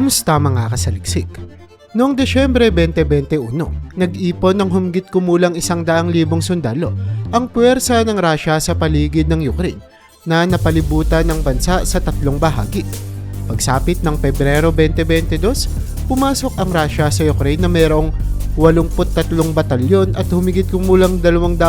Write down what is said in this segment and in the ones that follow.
Kumusta mga kasaliksik? Noong Desyembre 2021, nag-ipon ng humigit kumulang isang daang libong sundalo ang puwersa ng Russia sa paligid ng Ukraine na napalibutan ng bansa sa tatlong bahagi. Pagsapit ng Pebrero 2022, pumasok ang Russia sa Ukraine na mayroong 83 batalyon at humigit kumulang 200,000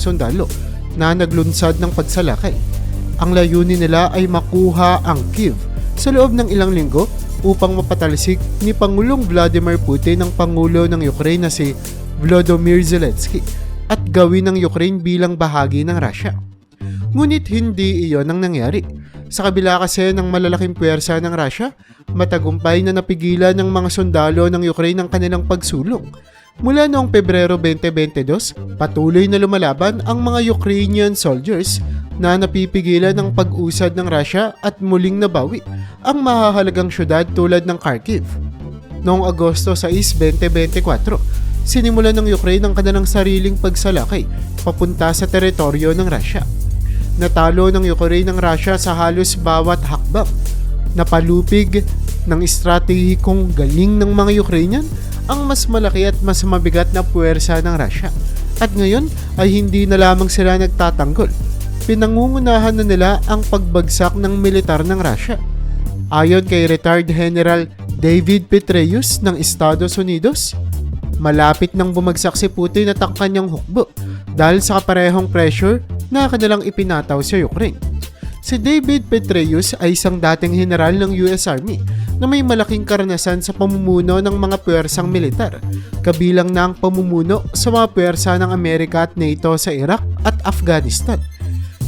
sundalo na naglunsad ng pagsalakay. Ang layunin nila ay makuha ang Kiev sa loob ng ilang linggo upang mapatalisik ni Pangulong Vladimir Putin ang Pangulo ng Ukraine na si Volodymyr Zelensky at gawin ng Ukraine bilang bahagi ng Russia. Ngunit hindi iyon ang nangyari. Sa kabila kasi ng malalaking puwersa ng Russia, matagumpay na napigilan ng mga sundalo ng Ukraine ang kanilang pagsulong. Mula noong Pebrero 2022, patuloy na lumalaban ang mga Ukrainian soldiers na napipigilan ng pag-usad ng Russia at muling nabawi ang mahahalagang syudad tulad ng Kharkiv. Noong Agosto 6, 2024, sinimulan ng Ukraine ang kanilang sariling pagsalakay papunta sa teritoryo ng Russia. Natalo ng Ukraine ng Russia sa halos bawat hakbang. Napalupig ng estratehikong galing ng mga Ukrainian ang mas malaki at mas mabigat na puwersa ng Russia. At ngayon ay hindi na lamang sila nagtatanggol. Pinangungunahan na nila ang pagbagsak ng militar ng Russia. Ayon kay retired General David Petraeus ng Estados Unidos, malapit nang bumagsak si Putin at ang kanyang hukbo dahil sa kaparehong pressure na kanilang ipinataw sa Ukraine. Si David Petraeus ay isang dating general ng US Army na may malaking karanasan sa pamumuno ng mga puwersang militar, kabilang na ang pamumuno sa mga puwersa ng Amerika at NATO sa Iraq at Afghanistan.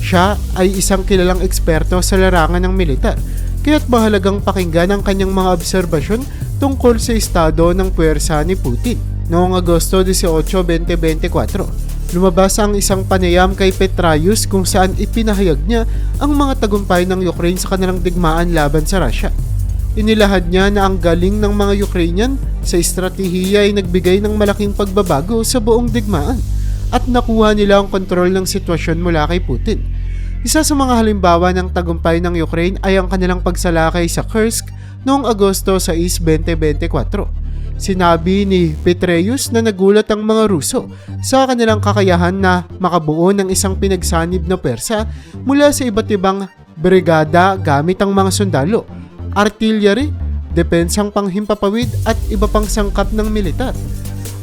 Siya ay isang kilalang eksperto sa larangan ng militar, kaya't mahalagang pakinggan ang kanyang mga obserbasyon tungkol sa estado ng puwersa ni Putin. Noong Agosto 18, 2024, lumabas ang isang panayam kay Petraeus kung saan ipinahayag niya ang mga tagumpay ng Ukraine sa kanilang digmaan laban sa Russia. Inilahad niya na ang galing ng mga Ukrainian sa estratehiya ay nagbigay ng malaking pagbabago sa buong digmaan at nakuha nila ang kontrol ng sitwasyon mula kay Putin. Isa sa mga halimbawa ng tagumpay ng Ukraine ay ang kanilang pagsalakay sa Kursk noong Agosto 6, 2024. Sinabi ni Petraeus na nagulat ang mga Ruso sa kanilang kakayahan na makabuo ng isang pinagsanib na persa mula sa iba't ibang brigada gamit ang mga sundalo, artillery, depensang panghimpapawid at iba pang sangkap ng militar.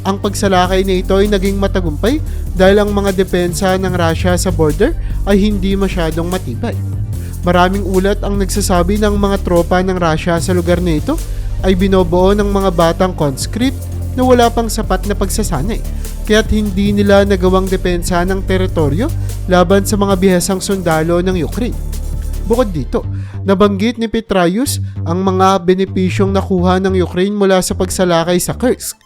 Ang pagsalakay na ito ay naging matagumpay dahil ang mga depensa ng Russia sa border ay hindi masyadong matibay. Maraming ulat ang nagsasabi ng mga tropa ng Russia sa lugar na ito ay binobuo ng mga batang conscript na wala pang sapat na pagsasanay kaya't hindi nila nagawang depensa ng teritoryo laban sa mga bihasang sundalo ng Ukraine. Bukod dito, nabanggit ni Petraeus ang mga benepisyong nakuha ng Ukraine mula sa pagsalakay sa Kursk.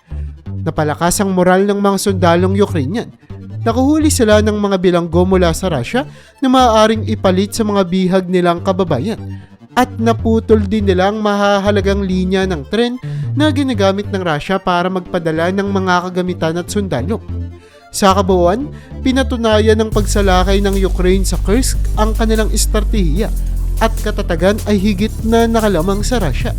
Napalakas ang moral ng mga sundalong Ukrainian. Nakuhuli sila ng mga bilanggo mula sa Russia na maaaring ipalit sa mga bihag nilang kababayan at naputol din nila ang mahahalagang linya ng tren na ginagamit ng Russia para magpadala ng mga kagamitan at sundalo. Sa kabuuan, pinatunayan ng pagsalakay ng Ukraine sa Kursk ang kanilang estratehiya at katatagan ay higit na nakalamang sa Russia.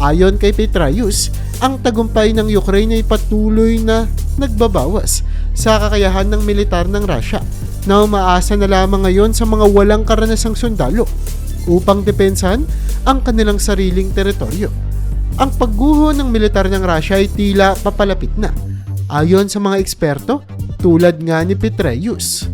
Ayon kay Petraeus, ang tagumpay ng Ukraine ay patuloy na nagbabawas sa kakayahan ng militar ng Russia na umaasa na lamang ngayon sa mga walang karanasang sundalo upang depensahan ang kanilang sariling teritoryo. Ang pagguho ng militar ng Russia ay tila papalapit na, ayon sa mga eksperto tulad nga ni Petraeus.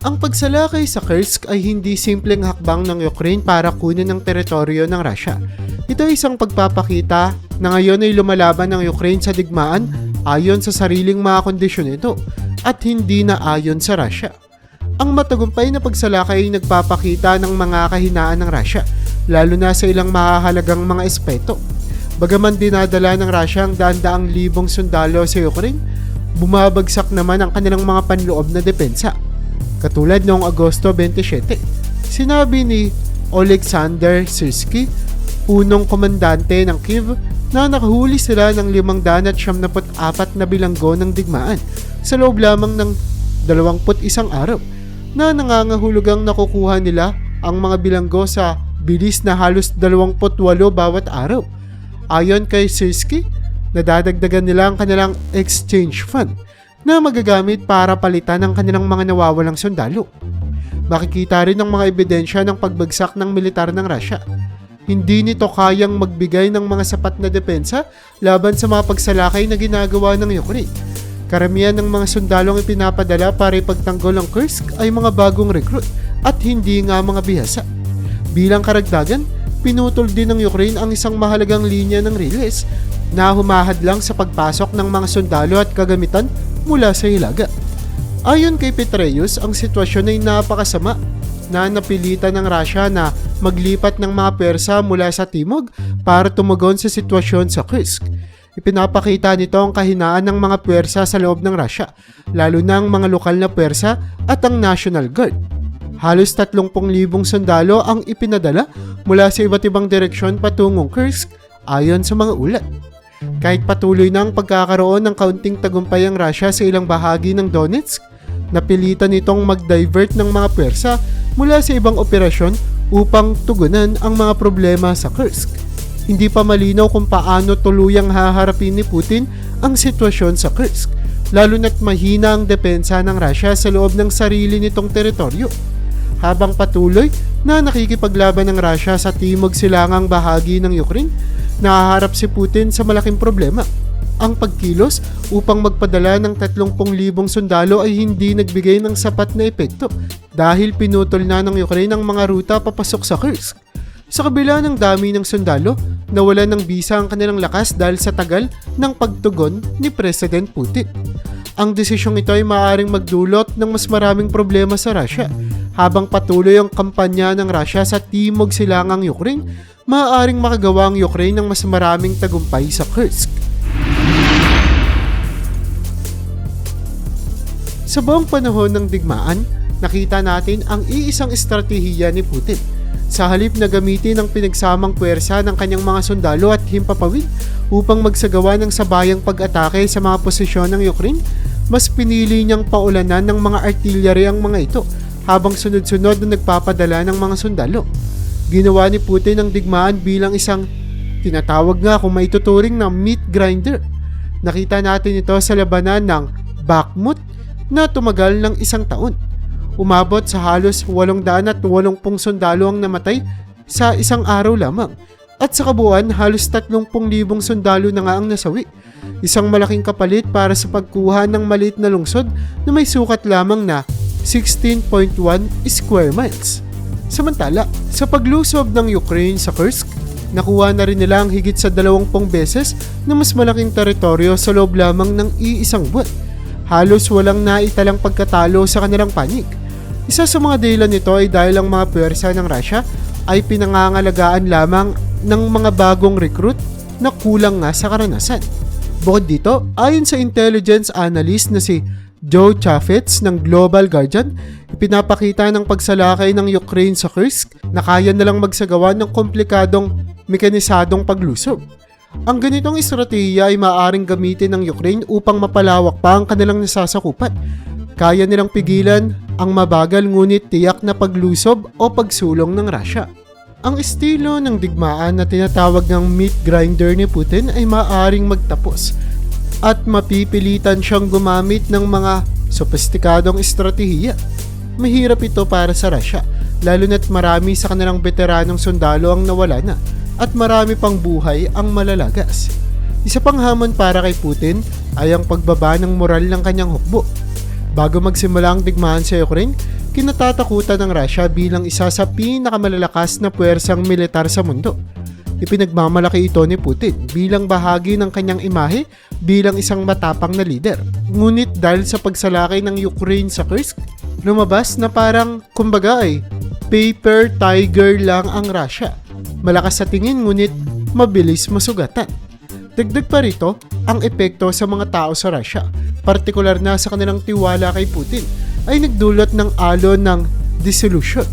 Ang pagsalakay sa Kursk ay hindi simpleng hakbang ng Ukraine para kunin ang teritoryo ng Russia. Ito ay isang pagpapakita na ngayon ay lumalaban ng Ukraine sa digmaan ayon sa sariling mga kondisyon nito at hindi na ayon sa Russia. Ang matagumpay na pagsalakay ay nagpapakita ng mga kahinaan ng Russia, lalo na sa ilang mahahalagang mga espeto. Bagaman dinadala ng Russia ang daan-daang libong sundalo sa Ukraine, bumabagsak naman ang kanilang mga panloob na depensa. Katulad noong Agosto 27, sinabi ni Alexander Sirsky, punong komandante ng Kiev, na nakahuli sila ng 574 na bilanggo ng digmaan sa loob lamang ng 21 araw na nangangahulugang nakukuha nila ang mga bilanggo sa bilis na halos 28 bawat araw. Ayon kay Sirsky, nadadagdagan nila ang kanilang exchange fund na magagamit para palitan ang kanilang mga nawawalang sundalo. Makikita rin ang mga ebidensya ng pagbagsak ng militar ng Russia. Hindi nito kayang magbigay ng mga sapat na depensa laban sa mga pagsalakay na ginagawa ng Ukraine. Karamihan ng mga sundalong ipinapadala para ipagtanggol ang Kursk ay mga bagong recruit at hindi nga mga bihasa. Bilang karagdagan, pinutol din ng Ukraine ang isang mahalagang linya ng riles na humahad lang sa pagpasok ng mga sundalo at kagamitan mula sa Hilaga. Ayon kay Petreus, ang sitwasyon ay napakasama na napilitan ng Russia na maglipat ng mga Persa mula sa Timog para tumugon sa sitwasyon sa Kursk. Ipinapakita nito ang kahinaan ng mga Persa sa loob ng Russia, lalo na ang mga lokal na Persa at ang National Guard. Halos 30,000 sundalo ang ipinadala mula sa iba't ibang direksyon patungong Kursk ayon sa mga ulat. Kahit patuloy na ang pagkakaroon ng kaunting tagumpay ang Russia sa ilang bahagi ng Donetsk, napilitan itong mag-divert ng mga Persa mula sa ibang operasyon upang tugunan ang mga problema sa Kursk. Hindi pa malinaw kung paano tuluyang haharapin ni Putin ang sitwasyon sa Kursk, lalo na't mahina ang depensa ng Russia sa loob ng sarili nitong teritoryo. Habang patuloy na nakikipaglaban ng Russia sa timog silangang bahagi ng Ukraine, nahaharap si Putin sa malaking problema. Ang pagkilos upang magpadala ng 30,000 sundalo ay hindi nagbigay ng sapat na epekto dahil pinutol na ng Ukraine ang mga ruta papasok sa Kursk. Sa kabila ng dami ng sundalo, nawala ng bisa ang kanilang lakas dahil sa tagal ng pagtugon ni President Putin. Ang desisyong ito ay maaaring magdulot ng mas maraming problema sa Russia. Habang patuloy ang kampanya ng Russia sa timog silangang Ukraine, maaaring makagawa ang Ukraine ng mas maraming tagumpay sa Kursk. Sa buong panahon ng digmaan, nakita natin ang iisang estratehiya ni Putin. Sa halip na gamitin ang pinagsamang puwersa ng kanyang mga sundalo at himpapawid upang magsagawa ng sabayang pag-atake sa mga posisyon ng Ukraine, mas pinili niyang paulanan ng mga artillery ang mga ito habang sunod-sunod na nagpapadala ng mga sundalo. Ginawa ni Putin ang digmaan bilang isang tinatawag nga kung maituturing na meat grinder. Nakita natin ito sa labanan ng Bakhmut na tumagal ng isang taon. Umabot sa halos 880 sundalo ang namatay sa isang araw lamang. At sa kabuuan, halos 30,000 sundalo na nga ang nasawi. Isang malaking kapalit para sa pagkuha ng maliit na lungsod na may sukat lamang na 16.1 square miles. Samantala, sa paglusob ng Ukraine sa Kursk, nakuha na rin nila ang higit sa 20 beses na mas malaking teritoryo sa loob lamang ng iisang buwan. Halos walang naitalang pagkatalo sa kanilang panig. Isa sa mga dahilan nito ay dahil ang mga pwersa ng Russia ay pinangangalagaan lamang ng mga bagong recruit na kulang nga sa karanasan. Bukod dito, ayon sa intelligence analyst na si Joe Chaffetz ng Global Guardian, ipinapakita ng pagsalakay ng Ukraine sa Kursk na kaya nalang magsagawa ng komplikadong mekanisadong paglusob. Ang ganitong estratehiya ay maaaring gamitin ng Ukraine upang mapalawak pa ang kanilang nasasakupan. Kaya nilang pigilan ang mabagal ngunit tiyak na paglusob o pagsulong ng Russia. Ang estilo ng digmaan na tinatawag ng meat grinder ni Putin ay maaaring magtapos at mapipilitan siyang gumamit ng mga sopistikadong estratehiya. Mahirap ito para sa Russia, lalo na't marami sa kanilang veteranong sundalo ang nawala na at marami pang buhay ang malalagas. Isa pang hamon para kay Putin ay ang pagbaba ng moral ng kanyang hukbo. Bago magsimula ang digmaan sa Ukraine, kinatatakutan ng Russia bilang isa sa pinakamalalakas na puwersang militar sa mundo. Ipinagmamalaki ito ni Putin bilang bahagi ng kanyang imahe bilang isang matapang na leader. Ngunit dahil sa pagsalakay ng Ukraine sa Kursk, lumabas na parang kumbaga ay paper tiger lang ang Russia. Malakas sa tingin ngunit mabilis masugatan. Dagdag pa rito ang epekto sa mga tao sa Russia, partikular na sa kanilang tiwala kay Putin, ay nagdulot ng alon ng dissolution.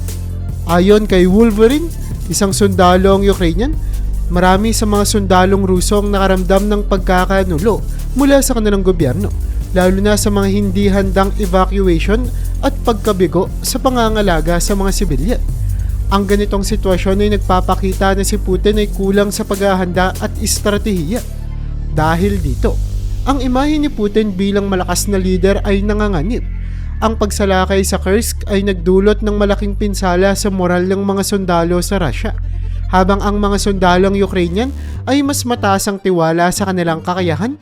Ayon kay Wolverine, isang sundalong Ukrainian, marami sa mga sundalong Ruso ang nakaramdam ng pagkakanulo mula sa kanilang gobyerno, lalo na sa mga hindi handang evacuation at pagkabigo sa pangangalaga sa mga sibilyan. Ang ganitong sitwasyon ay nagpapakita na si Putin ay kulang sa paghahanda at estratehiya. Dahil dito, ang imahe ni Putin bilang malakas na leader ay nanganganib. Ang pagsalakay sa Kursk ay nagdulot ng malaking pinsala sa moral ng mga sundalo sa Russia, habang ang mga sundalong Ukrainian ay mas mataas ang tiwala sa kanilang kakayahan.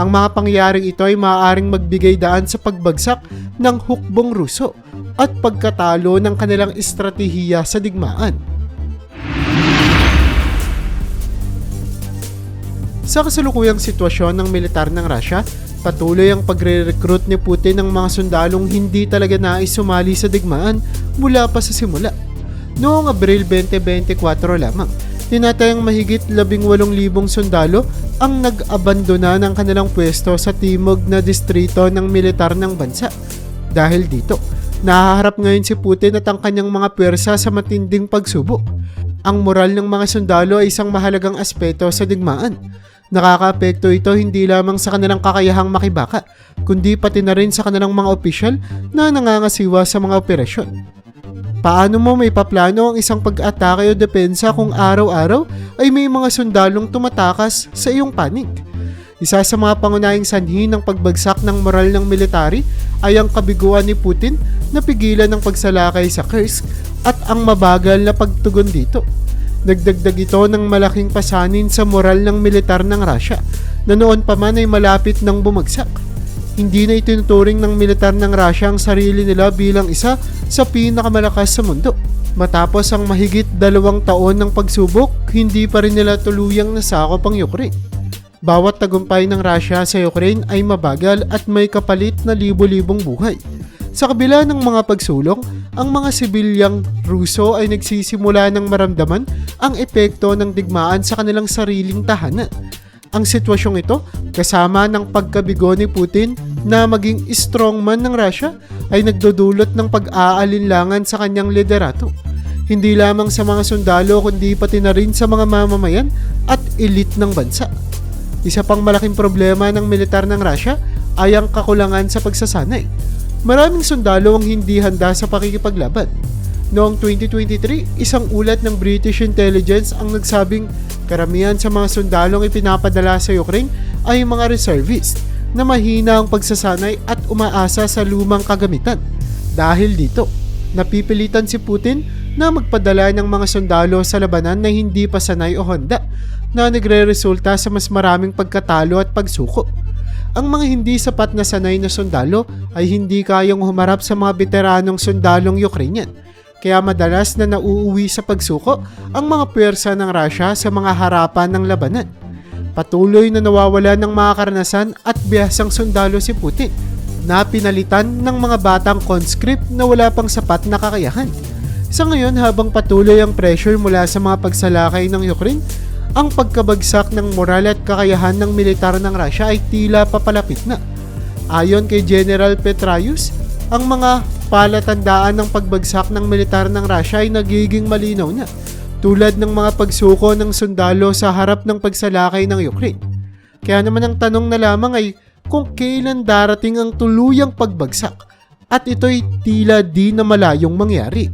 Ang mga pangyayaring ito ay maaaring magbigay daan sa pagbagsak ng hukbong Ruso at pagkatalo ng kanilang estratehiya sa digmaan. Sa kasalukuyang sitwasyon ng militar ng Russia, patuloy ang pagre-recruit ni Putin ng mga sundalong hindi talaga nais sumali sa digmaan mula pa sa simula. Noong Abril 2024 lamang, tinatayang mahigit 18,000 sundalo ang nag-abandona ng kanilang pwesto sa timog na distrito ng militar ng bansa. Dahil dito, nahaharap ngayon si Putin at ang kanyang mga pwersa sa matinding pagsubok. Ang moral ng mga sundalo ay isang mahalagang aspeto sa digmaan. Nakakaapekto ito hindi lamang sa kanilang kakayahang makibaka, kundi pati na rin sa kanilang mga opisyal na nangangasiwa sa mga operasyon. Paano mo may paplano ang isang pag-atake o depensa kung araw-araw ay may mga sundalong tumatakas sa iyong panig? Isa sa mga pangunahing sanhi ng pagbagsak ng moral ng military ay ang kabiguan ni Putin na pigilan ng pagsalakay sa Kursk at ang mabagal na pagtugon dito. Nagdagdag ito ng malaking pasanin sa moral ng militar ng Russia na noon pa man ay malapit ng bumagsak. Hindi na itinuturing ng militar ng Russia ang sarili nila bilang isa sa pinakamalakas sa mundo. Matapos ang mahigit dalawang taon ng pagsubok, hindi pa rin nila tuluyang nasakop ang Ukraine. Bawat tagumpay ng Russia sa Ukraine ay mabagal at may kapalit na libo-libong buhay. Sa kabila ng mga pagsulong, ang mga sibilyang Ruso ay nagsisimula ng maramdaman ang epekto ng digmaan sa kanilang sariling tahanan. Ang sitwasyong ito, kasama ng pagkabigo ni Putin na maging strongman ng Russia, ay nagdudulot ng pag-aalinlangan sa kanyang liderato. Hindi lamang sa mga sundalo kundi pati na rin sa mga mamamayan at elite ng bansa. Isa pang malaking problema ng militar ng Russia ay ang kakulangan sa pagsasanay. Maraming sundalo ang hindi handa sa pakikipaglaban. Noong 2023, isang ulat ng British intelligence ang nagsabing karamihan sa mga sundalong ipinapadala sa Ukraine ay mga reservist na mahina ang pagsasanay at umaasa sa lumang kagamitan. Dahil dito, napipilitan si Putin na magpadala ng mga sundalo sa labanan na hindi pa sanay o handa na nagre-resulta sa mas maraming pagkatalo at pagsuko. Ang mga hindi sapat na sanay na sundalo ay hindi kayang humarap sa mga veteranong sundalong Ukrainian. Kaya madalas na nauuwi sa pagsuko ang mga pwersa ng Russia sa mga harapan ng labanan. Patuloy na nawawala ng mga karanasan at biyasang sundalo si Putin na pinalitan ng mga batang conscript na wala pang sapat na kakayahan. Sa ngayon habang patuloy ang pressure mula sa mga pagsalakay ng Ukraine, ang pagkabagsak ng moral at kakayahan ng militar ng Russia ay tila papalapit na. Ayon kay General Petraeus, ang mga palatandaan ng pagbagsak ng militar ng Russia ay nagiging malinaw na, tulad ng mga pagsuko ng sundalo sa harap ng pagsalakay ng Ukraine. Kaya naman ang tanong na lamang ay kung kailan darating ang tuluyang pagbagsak at ito'y tila di na malayong mangyari.